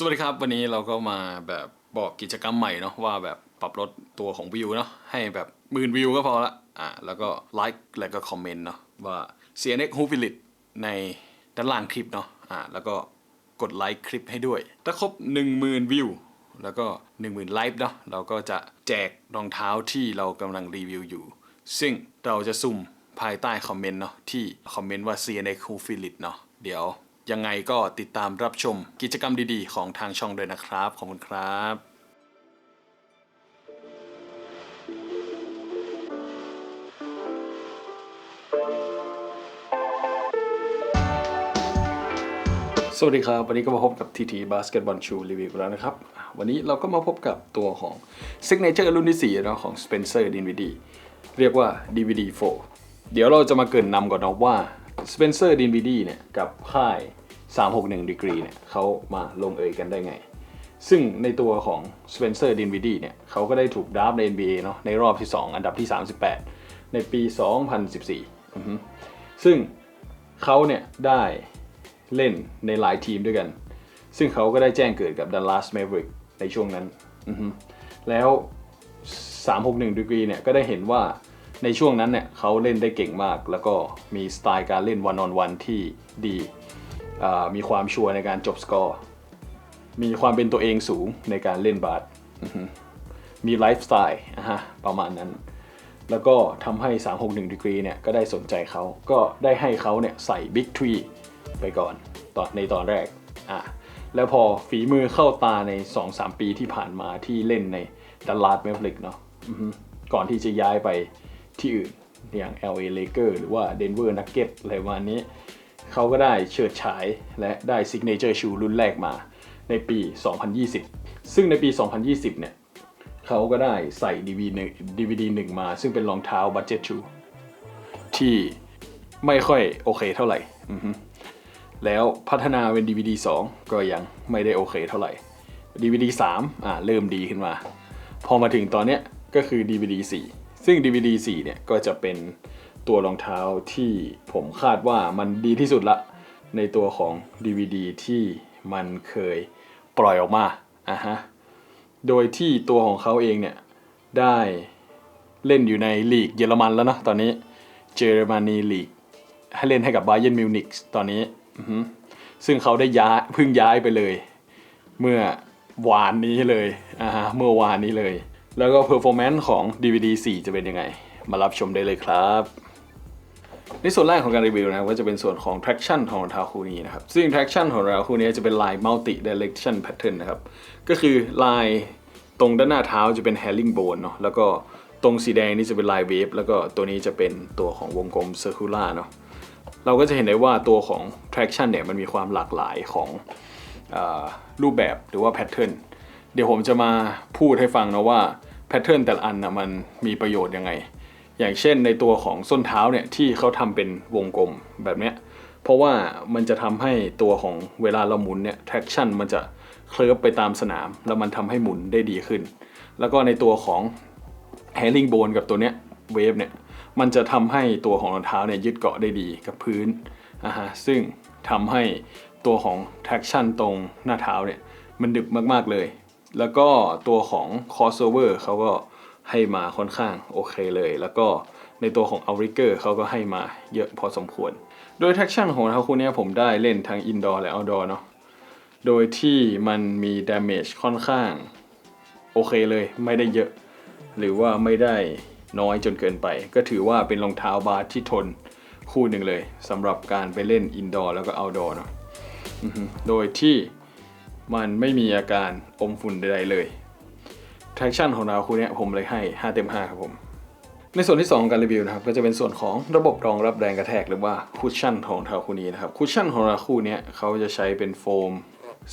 สวัสดีครับ วันนี้เราก็มาแบบบอกกิจกรรมใหม่เนาะว่าแบบปรับลดตัวของวิวเนาะให้แบบหมื่นวิวก็พอละอะแล้วก็ไลค์แล้วก็คอมเมนต์เนาะว่า CNX h o f i l i t ในด้านล่างคลิปเนาะอะแล้วก็กดไลค์คลิปให้ด้วย ถ้าครบ 10,000 วิว แล้วก็ 10,000 ไลค์เนาะเราก็จะแจกรองเท้าที่เรากำลังรีวิวอยู่ ซึ่งเราจะสุ่มภายใต้คอมเมนต์เนาะที่คอมเมนต์ว่า CNX h o f i l i t เนาะเดี๋ยว ยังไงก็ติดตามรับชมกิจกรรมดีๆ ของทางช่องด้วยนะครับ ขอบคุณครับสวัสดีครับ วันนี้ก็มาพบกับ TT Basketball Shoe Review แล้วนะครับ วันนี้เราก็มาพบกับตัวของ Signature รุ่นที่4นะของ Spencer Dinwiddie เรียกว่า DVD 4 เดี๋ยวเราจะมาเกินนำก่อนนะว่า Spencer Dinwiddie เนี่ย กับค่าย 361 degree เนี่ยเขามาลงเอยกันได้ไง ซึ่งในตัวของ Spencer Dinwiddie เนี่ยเขาก็ได้ถูกดราฟใน NBA เนาะในรอบที่ 2 อันดับที่ 38 ในปี 2014 ซึ่งเขาเนี่ยได้เล่นในหลายทีมด้วยกัน ซึ่งเขาก็ได้แจ้งเกิดกับ Dallas Maverick ในช่วงนั้น แล้ว 361 degree เนี่ยก็ได้เห็นว่าในช่วงนั้นเนี่ยเขาเล่นได้เก่งมาก แล้วก็มีสไตล์การเล่น one on one ที่ดี มีความชัวร์ในการจบสกอร์ มีความเป็นตัวเองสูงในการเล่นบาสมีไลฟ์สไตล์อะฮะประมาณนั้น แล้วก็ทำให้ 361 degree เนี่ยก็ได้สนใจเขาก็ได้ให้เขาเนี่ยใส่ Big Tree ไปก่อนตอนในตอนแรกอะแล้วพอฝีมือเข้าตาใน 2-3 ปีที่ผ่านมาที่เล่นในดัลลาสเมฟลิกเนาะก่อนที่จะย้ายไปที่อื่นอย่าง LA Lakers หรือว่า Denver Nuggets อะไรประมาณนี้ เขาก็ได้เฉิดฉายและได้ Signature Shoe รุ่นแรกมาในปี 2020 ซึ่งในปี 2020 เนี่ยเขาก็ได้ใส่ DVD หนึ่ง DVD หนึ่งมา ซึ่งเป็นรองเท้า Budget Shoe ที่ไม่ค่อยโอเคเท่าไหร่ แล้วพัฒนาเป็น DVD 2 ก็ยังไม่ได้โอเคเท่าไหร่ DVD 3อ่าเริ่มดีขึ้นมา พอมาถึงตอนเนี้ยก็คือ DVD 4 ซึ่ง DVD 4 เนี่ยก็จะเป็น ตัวรองเท้าที่ผมคาดว่ามันดีที่สุดละ ในตัวของ DVD ที่มันเคยปล่อยออกมาอะฮะโดยที่ตัวของเขาเองเนี่ย ได้เล่นอยู่ในลีกเยอรมันแล้วนะตอนนี้เยอรมนีลีกให้เล่นให้กับบาเย r n m มิวนิกตอนนี้ซึ่งเขาได้ย้ายเพิ่งย้ายไปเลย เมื่อวานนี้เลยอ่าฮะเมื่อวานนี้เลย แล้วก็เพอร์ฟอร์แมนซ์ของ DVD 4 จะเป็นยังไง มารับชมได้เลยครับ ในส่วนแรกของการรีวิวนะครับก็จะเป็นส่วนของ traction ของรองเท้าคู่นี้นะครับ ซึ่ง traction ของรองเท้าคู่นี้จะเป็นลาย multi direction pattern นะครับ ก็คือลายตรงด้านหน้าเท้าจะเป็น herringbone เนาะ แล้วก็ตรงสีแดงนี่จะเป็นลาย wave แล้วก็ตัวนี้จะเป็นตัวของวงกลม circular เนาะ เราก็จะเห็นได้ว่าตัวของ traction เนี่ยมันมีความหลากหลายของอรูปแบบหรือว่า pattern เดี๋ยวผมจะมาพูดให้ฟังนะว่า pattern แต่ละอันนะมันมีประโยชน์ยังไง อย่างเช่นในตัวของส้นเท้าเนี่ยที่เขาทำเป็นวงกลมแบบเนี้ยเพราะว่ามันจะทำให้ตัวของเวลาเราหมุนเนี่ย traction มันจะเคลิบไปตามสนาม แล้วมันทำให้หมุนได้ดีขึ้น แล้วก็ในตัวของ herringbone กับตัวเนี้ย wave เนี่ยมันจะทำให้ตัวของรองเท้าเนี่ยยึดเกาะได้ดีกับพื้นอ่าฮะซึ่งทำให้ตัวของ traction ตรงหน้าเท้าเนี่ยมันดึกมากๆเลย แล้วก็ตัวของ crossover เขาก็ ให้มาค่อนข้างโอเคเลย แล้วก็ในตัวของ outrigger เขาก็ให้มาเยอะพอสมควร โดย traction ของรองเท้าคู่นี้ผมได้เล่นทั้ง indoor และ outdoor เนาะโดยที่มันมี damage ค่อนข้างโอเคเลยไม่ได้เยอะ หรือว่าไม่ได้น้อยจนเกินไป ก็ถือว่าเป็นรองเท้าบาสที่ทนคู่หนึ่งเลยสำหรับการไปเล่นอินดอร์แล้วก็เอาท์ดอร์เนาะโดยที่มันไม่มีอาการอมฝุ่นใดๆเลย traction ของเราคู่เนี้ยผมเลยให้ 5 เต็ม 5 ครับผม ในส่วนที่ 2 ของการรีวิวนะครับ ก็จะเป็นส่วนของระบบรองรับแรงกระแทกหรือว่าคุชชั่นของเท้าคู่นี้นะครับคุชชั่นของเท้าคู่เนี้ยเขาจะใช้เป็นโฟม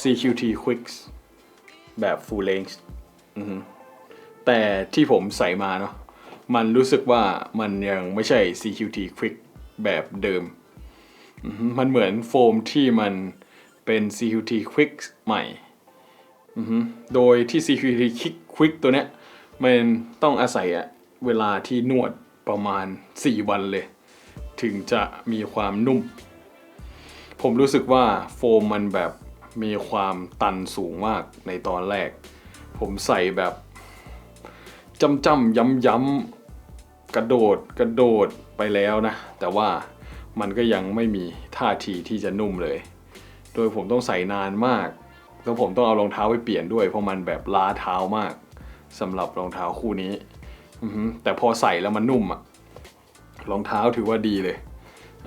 CQT Quicks แบบ full length อือฮึแต่ที่ผมใส่มาเนาะมันรู้สึกว่ามันยังไม่ใช่ CQT Quick แบบเดิม มันเหมือนโฟมที่มันเป็น CQT Quick ใหม่ โดยที่ CQT Quick ตัวเนี้ยมันต้องอาศัยเวลาที่นวดประมาณ 4 วันเลย ถึงจะมีความนุ่ม ผมรู้สึกว่าโฟมมันแบบมีความตันสูงมากในตอนแรก ผมใส่แบบจำจำย้ำย้ำๆกระโดดกระโดดไปแล้วนะ แต่ว่ามันก็ยังไม่มีท่าทีที่จะนุ่มเลย โดยผมต้องใส่นานมาก แล้วผมต้องเอารองเท้าไปเปลี่ยนด้วย เพราะมันแบบล้าเท้ามากสำหรับรองเท้าคู่นี้แต่พอใส่แล้วมันนุ่มอะรองเท้าถือว่าดีเลย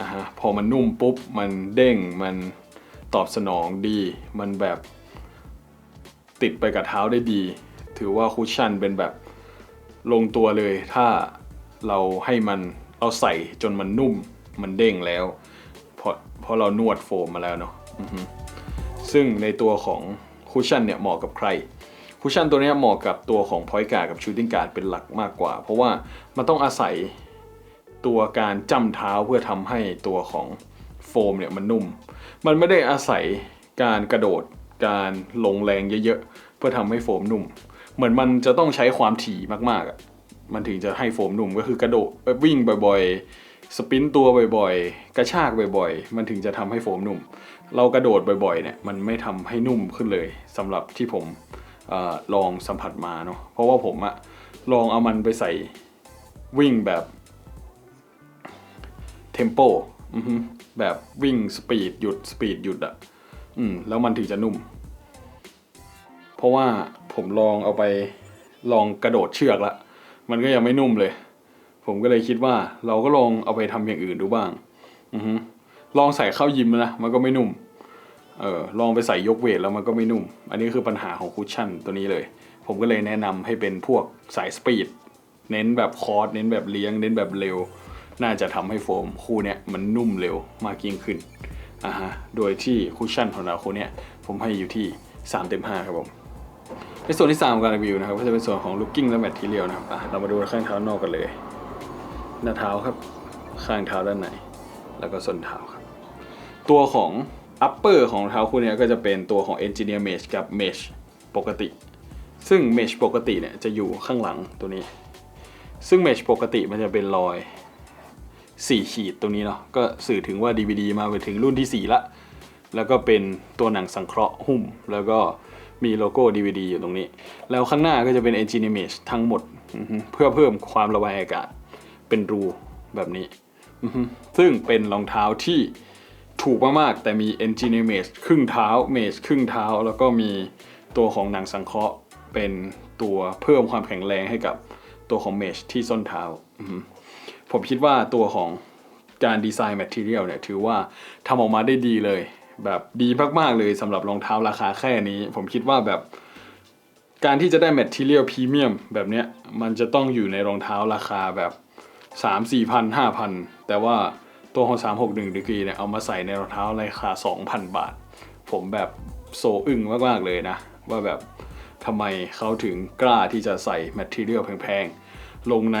นะฮะพอมันนุ่มปุ๊บ มันเด้งมันตอบสนองดี มันแบบติดไปกับเท้าได้ดี ถือว่าคุชชั่นเป็นแบบลงตัวเลย ถ้าเราให้มันเราใส่จนมันนุ่ม มันเด้งแล้วเพราะเพราะเรานวดโฟมมาแล้วเนาะ ซึ่งในตัวของคุชชั่นเนี่ยเหมาะกับใครคุชชั่นตัวนี้เหมาะกับตัวของพอยการ์กับชูตติ้งการ์ดเป็นหลักมากกว่า เพราะว่ามันต้องอาศัยตัวการจ้ำเท้าเพื่อทำให้ตัวของโฟมเนี่ยมันนุ่ม มันไม่ได้อาศัยการกระโดดการลงแรงเยอะๆ เพื่อทำให้โฟมนุ่ม เหมือนมันจะต้องใช้ความถี่มากๆอะมันถึงจะให้โฟมนุ่มก็คือกระโดดวิ่งบ่อยๆ สปินต์ตัวบ่อยๆ กระชากบ่อยๆ มันถึงจะทำให้โฟมนุ่ม เรากระโดดบ่อยๆเนี่ยมันไม่ทำให้นุ่มขึ้นเลยสำหรับที่ผมอลองสัมผัสมาเนาะเพราะว่าผมอะลองเอามันไปใส่วิ่งแบบเทมโปแบบวิ่งสปีดหยุดสปีดหยุดอะอืมแล้วมันถึงจะนุ่ม เพราะว่าผมลองเอาไปลองกระโดดเชือกละ มันก็ยังไม่นุ่มเลย ผมก็เลยคิดว่าเราก็ลองเอาไปทำอย่างอื่นดูบ้าง อือฮึ ลองใส่เข้ายิมนะมันก็ไม่นุ่มเออลองไปใส่ยกเวทแล้วมันก็ไม่นุ่ม อันนี้คือปัญหาของคุชชั่นตัวนี้เลย ผมก็เลยแนะนำให้เป็นพวกสายสปีดเน้นแบบคอร์สเน้นแบบเลี้ยง เน้นแบบเร็ว น่าจะทำให้โฟมคู่เนี้ยมันนุ่มเร็วมากยิ่งขึ้นอ่าฮะโดยที่คุชชั่นของเราคู่เนี้ยผมให้อยู่ที่3เต็ม5ครับผมในส่วนที่ 3 ของการรีวิวนะครับก็จะเป็นส่วนของ looking และ material นะครับเรามาดูข้างเท้านอกกันเลย หน้าเท้าครับข้างเท้าด้านใน แล้วก็ส้นเท้าครับ ตัวของ upper ของรองเท้าคู่นี้ก็จะเป็นตัวของ engineer mesh กับ mesh ปกติ ซึ่ง mesh ปกติเนี่ยจะอยู่ข้างหลังตัวนี้ ซึ่ง mesh ปกติมันจะเป็นรอย 4 ขีดตรงนี้เนาะก็สื่อถึงว่า DVD มาไปถึงรุ่นที่ 4 ละ แล้วก็เป็นตัวหนังสังเคราะห์หุ้ม แล้วก็มีโลโก้ DVD อยู่ตรงนี้ แล้วข้างหน้าก็จะเป็น Engineer Mesh ทั้งหมด เพื่อเพิ่มความระบายอากาศเป็นรูแบบนี้ ซึ่งเป็นรองเท้าที่ถูกมากๆแต่มี Engineer Mesh ครึ่งเท้า Mesh ครึ่งเท้า แล้วก็มีตัวของหนังสังเคราะห์เป็นตัวเพิ่มความแข็งแรงให้กับตัวของ Mesh ที่ส้นเท้า ผมคิดว่าตัวของการดีไซน์ Material เนี่ยถือว่าทำออกมาได้ดีเลย แบบดีมากๆเลยสำหรับรองเท้าราคาแค่นี้ ผมคิดว่าแบบการที่จะได้ Material Premium แบบเนี้ยมันจะต้องอยู่ในรองเท้าราคาแบบ 3 4พันห้าพัน แต่ว่าตัวของ 361ดีกรีเนี่ยเอามาใส่ในรองเท้าราคา 2,000 บาท ผมแบบโซอึ้งมากๆเลยนะ ว่าแบบทำไมเขาถึงกล้าที่จะใส่ Material แพงๆ ลงใน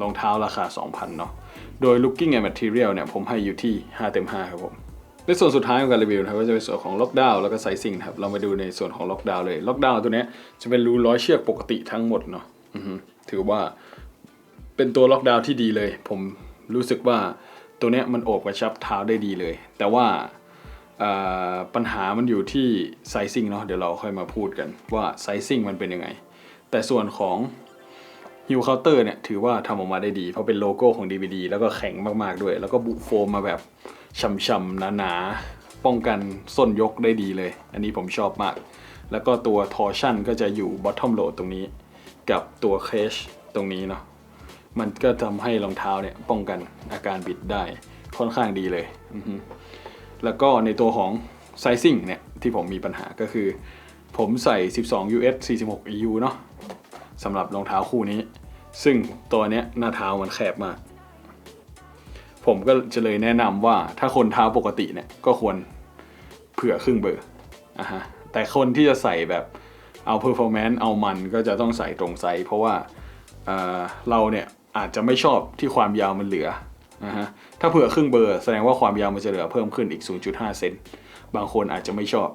รองเท้าราคา 2,000 เนาะโดย Looking at Material เนี่ยผมให้อยู่ที่ 5 เต็ม 5 ครับผมในส่วนสุดท้ายของการรีวิวนะครับก็จะเป็นส่วนของล็อกดาวน์แล้วก็ไซซิ่งครับเรามาดูในส่วนของล็อกดาวน์เลยล็อกดาวน์ตัวนี้จะเป็นรูร้อยเชือกปกติทั้งหมดเนาะถือว่าเป็นตัวล็อกดาวน์ที่ดีเลย ผม รู้สึกว่าตัวเนี้ยมันโอบกระชับเท้าได้ดีเลย แต่ว่าปัญหามันอยู่ที่ไซซิ่งเนาะเดี๋ยวเราค่อยมาพูดกันว่าไซซิ่งมันเป็นยังไง แต่ส่วนของฮิวเคาน์เตอร์เนี่ยถือว่าทำออกมาได้ดี เพราะเป็นโลโก้ของ DVD แล้วก็แข็งมากๆด้วย แล้วก็บุโฟมมาแบบช่ำๆหนาๆ ป้องกันส้นยกได้ดีเลย อันนี้ผมชอบมาก แล้วก็ตัวทอร์ชั่นก็จะอยู่บอททอมโหลดตรงนี้ กับตัวเคชตรงนี้เนาะ มันก็ทำให้รองเท้าเนี่ยป้องกันอาการบิดได้ค่อนข้างดีเลย แล้วก็ในตัวของไซซิ่งเนี่ยที่ผมมีปัญหาก็คือ ผมใส่ 12 US 46 EU เนาะสำหรับรองเท้าคู่นี้ ซึ่งตัวเนี้ยหน้าเท้ามันแคบมาก ผมก็จะเลยแนะนำว่าถ้าคนเท้าปกติเนี่ยก็ควรเผื่อครึ่งเบอร์อะฮะแต่คนที่จะใส่แบบเอา performance เอามันก็จะต้องใส่ตรงไซส์เพราะว่าเเราเนี่ย อาจจะไม่ชอบที่ความยาวมันเหลือนะฮะถ้าเผื่อครึ่งเบอร์แสดงว่าความยาวมันจะเหลือเพิ่มขึ้นอีก 0.5 เซนบางคนอาจจะไม่ชอบ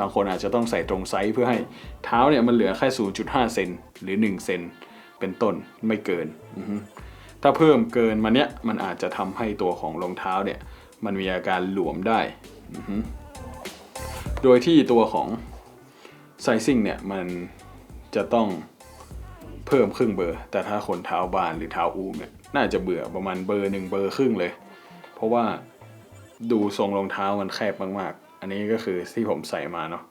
บางคนอาจจะต้องใส่ตรงไซส์เพื่อให้เท้าเนี่ยมันเหลือแค่ 0.5 เซนหรือ 1 เซนเป็นต้นไม่เกิน ถ้าเพิ่มเกินมาเนี้ยมันอาจจะทำให้ตัวของรองเท้าเนี่ยมันมีอาการหลวมได้ โดยที่ตัวของไซซิ่งเนี่ยมันจะต้อง เพิ่มครึ่งเบอร์ แต่ถ้าคนเท้าบานหรือเท้าอูมเนี่ยน่าจะเบื่อประมาณเบอร์หนึ่งเบอร์ครึ่งเลย เพราะว่าดูทรงรองเท้ามันแคบมากๆ อันนี้ก็คือที่ผมใส่มาเนาะ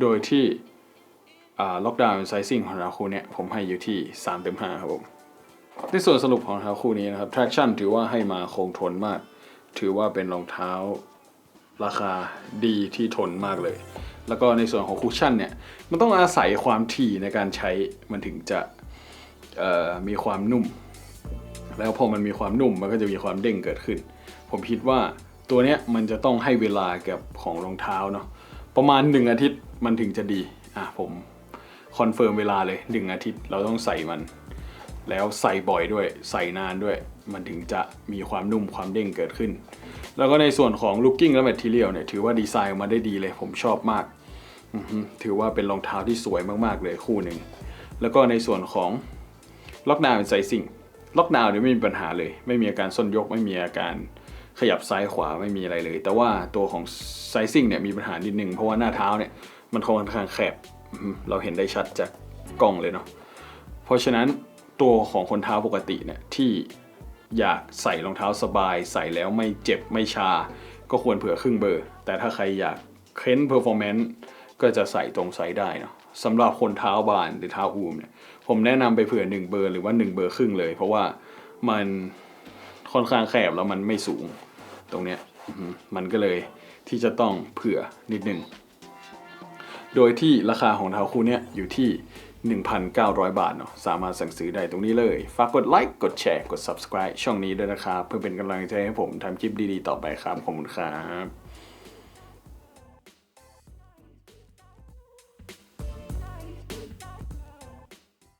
โดยที่ล็อกดาวน์ไซซิ่งของเราคู่เนี่ยผมให้อยู่ที่3เต็ม5ครับผมในส่วนสรุปของเท้าคู่นี้นะครับ traction ถือว่าให้มาคงทนมาก ถือว่าเป็นรองเท้าราคาดีที่ทนมากเลย แล้วก็ในส่วนของคุชชั่นเนี่ยมันต้องอาศัยความถี่ในการใช้มันถึงจะมีความนุ่ม แล้วพอมันมีความนุ่มมันก็จะมีความเด้งเกิดขึ้น ผมคิดว่าตัวเนี้ยมันจะต้องให้เวลากับของรองเท้าเนาะประมาณ 1 อาทิตย์มันถึงจะดีอะผมคอนเฟิร์มเวลาเลย 1 อาทิตย์เราต้องใส่มัน แล้วใส่บ่อยด้วย ใส่นานด้วย มันถึงจะมีความนุ่มความเด้งเกิดขึ้น แล้วก็ในส่วนของ looking และ material เนี่ยถือว่าดีไซน์ออกมาได้ดีเลย ผมชอบมาก ถือว่าเป็นรองเท้าที่สวยมากๆเลยคู่หนึ่ง แล้วก็ในส่วนของล็อกดาวน์เป็นไซซิ่งล็อกดาวน์เนี่ยไม่มีปัญหาเลย ไม่มีอาการส้นยก ไม่มีอาการขยับซ้ายขวาไม่มีอะไรเลย แต่ว่าตัวของไซซิ่งเนี่ยมีปัญหานิดนึงเพราะว่าหน้าเท้าเนี่ยมันค่อนข้างแคบเราเห็นได้ชัดจากกล้องเลยเนาะเพราะฉะนั้นตัวของคนเท้าปกติเนี่ยที่อยากใส่รองเท้าสบาย ใส่แล้วไม่เจ็บไม่ชา ก็ควรเผื่อครึ่งเบอร์ แต่ถ้าใครอยากเค้นเพอร์ฟอร์แมนซ์ ก็จะใส่ตรงไซส์ได้เนาะสำหรับคนเท้าบานหรือเท้าอูมเนี่ยผมแนะนำไปเผื่อ1เบอร์หรือว่า1เบอร์ครึ่งเลย เพราะว่ามันค่อนข้างแคบแล้วมันไม่สูงตรงเนี้ยมันก็เลยที่จะต้องเผื่อนิดนึง โดยที่ราคาของเท้าคู่เนี้ยอยู่ที่ 1,900 บาทเนาะสามารถสั่งซื้อได้ตรงนี้เลย ฝากกดไลค์กดแชร์กด subscribe ช่องนี้ด้วยนะครับเพื่อเป็นกำลังใจให้ผมทำคลิปดีๆ ต่อไปครับ ขอบคุณครับ